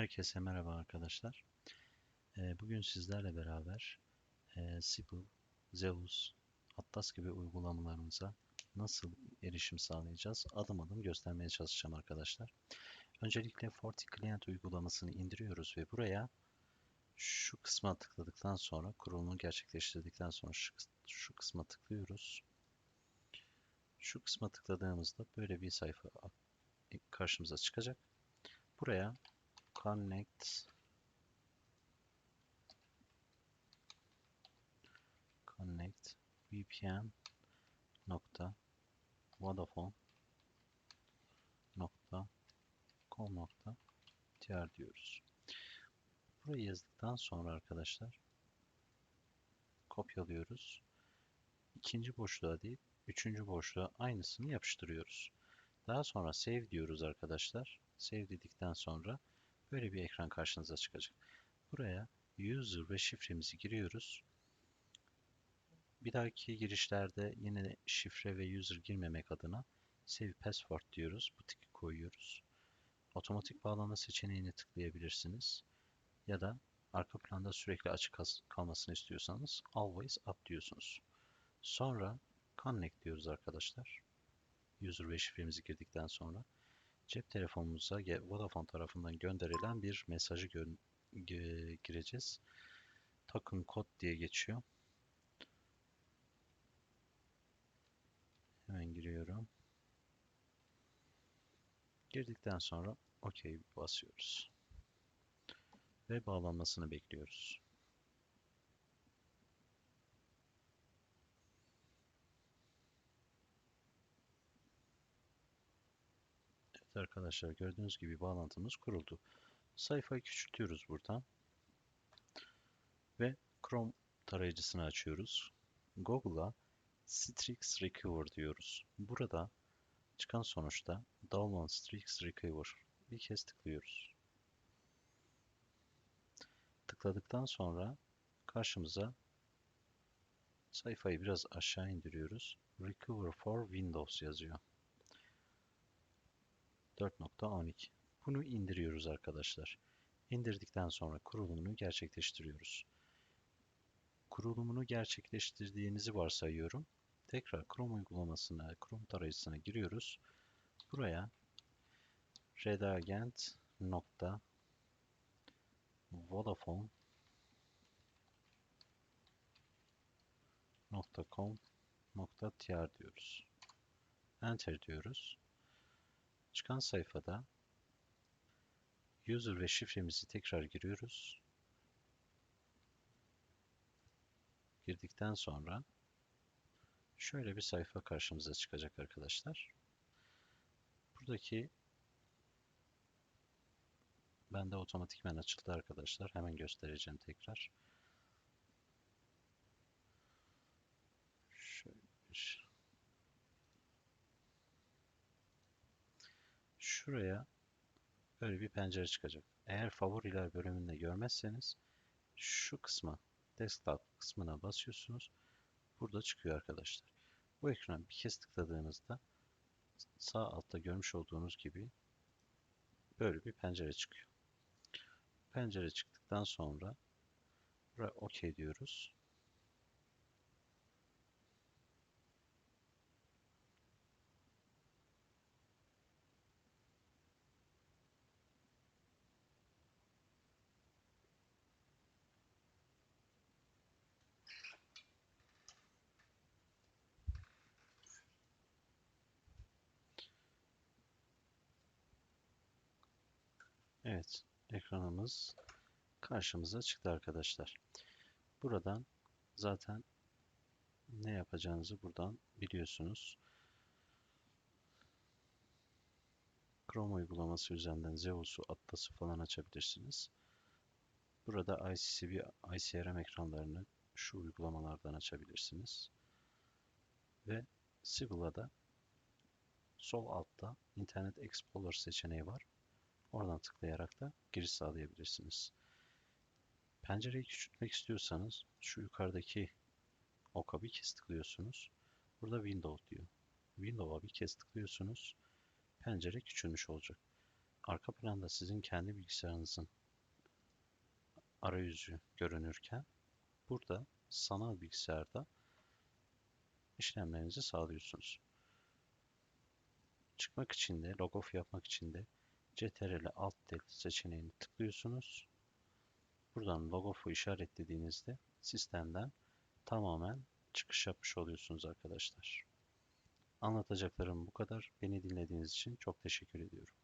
Herkese merhaba arkadaşlar. Ee, Bugün sizlerle beraber e, Sibyl, Zeus, Atlas gibi uygulamalarımıza nasıl erişim sağlayacağız adım adım göstermeye çalışacağım arkadaşlar. Öncelikle Forti Client uygulamasını indiriyoruz ve buraya şu kısma tıkladıktan sonra kurulumu gerçekleştirdikten sonra şu, şu kısma tıklıyoruz. Şu kısma tıkladığımızda böyle bir sayfa karşımıza çıkacak. Buraya connect connect vpn nokta vodafone nokta com nokta tr diyoruz. Burayı yazdıktan sonra arkadaşlar kopyalıyoruz. İkinci boşluğa değil, üçüncü boşluğa aynısını yapıştırıyoruz. Daha sonra save diyoruz arkadaşlar. Save dedikten sonra böyle bir ekran karşınıza çıkacak. Buraya user ve şifremizi giriyoruz. Bir dahaki girişlerde yine şifre ve user girmemek adına save password diyoruz. Bu tiki koyuyoruz. Otomatik bağlama seçeneğini tıklayabilirsiniz. Ya da arka planda sürekli açık kalmasını istiyorsanız always up diyorsunuz. Sonra connect diyoruz arkadaşlar. User ve şifremizi girdikten sonra cep telefonumuza Vodafone tarafından gönderilen bir mesajı gireceğiz. Token kod diye geçiyor. Hemen giriyorum. Girdikten sonra OK basıyoruz. Ve bağlanmasını bekliyoruz. Evet arkadaşlar gördüğünüz gibi bağlantımız kuruldu. Sayfayı küçültüyoruz buradan. Ve Chrome tarayıcısını açıyoruz. Google'a Strix Recover diyoruz. Burada çıkan sonuçta Download Strix Recover bir kez tıklıyoruz. Tıkladıktan sonra karşımıza sayfayı biraz aşağı indiriyoruz. Recover for Windows yazıyor. 4.12 Bunu indiriyoruz arkadaşlar. İndirdikten sonra kurulumunu gerçekleştiriyoruz. Kurulumunu gerçekleştirdiğinizi varsayıyorum. Tekrar Chrome uygulamasına, Chrome tarayıcısına giriyoruz. Buraya redagent nokta vodafone .com .tr diyoruz. Enter diyoruz. Çıkan sayfada user ve şifremizi tekrar giriyoruz. Girdikten sonra şöyle bir sayfa karşımıza çıkacak arkadaşlar. Buradaki bende otomatikmen açıldı arkadaşlar. Hemen göstereceğim tekrar. Şöyle bir şuraya böyle bir pencere çıkacak. Eğer favoriler bölümünde görmezseniz şu kısma desktop kısmına basıyorsunuz. Burada çıkıyor arkadaşlar. Bu ekrana bir kez tıkladığınızda sağ altta görmüş olduğunuz gibi böyle bir pencere çıkıyor. Pencere çıktıktan sonra buraya OK diyoruz. Evet, ekranımız karşımıza çıktı arkadaşlar. Buradan zaten ne yapacağınızı buradan biliyorsunuz. Chrome uygulaması üzerinden Zeus'u, Atlas'ı falan açabilirsiniz. Burada ICCB, ICRM ekranlarını şu uygulamalardan açabilirsiniz. Ve Sibyl'a da sol altta Internet Explorer seçeneği var. Oradan tıklayarak da giriş sağlayabilirsiniz. Pencereyi küçültmek istiyorsanız şu yukarıdaki oka bir kez tıklıyorsunuz. Burada Window diyor. Window'a bir kez tıklıyorsunuz. Pencere küçülmüş olacak. arka planda sizin kendi bilgisayarınızın arayüzü görünürken burada sanal bilgisayarda işlemlerinizi sağlıyorsunuz. Çıkmak için de, log off yapmak için de CTRL Alt Del seçeneğini tıklıyorsunuz. Buradan log off'u işaretlediğinizde sistemden tamamen çıkış yapmış oluyorsunuz arkadaşlar. Anlatacaklarım bu kadar. Beni dinlediğiniz için çok teşekkür ediyorum.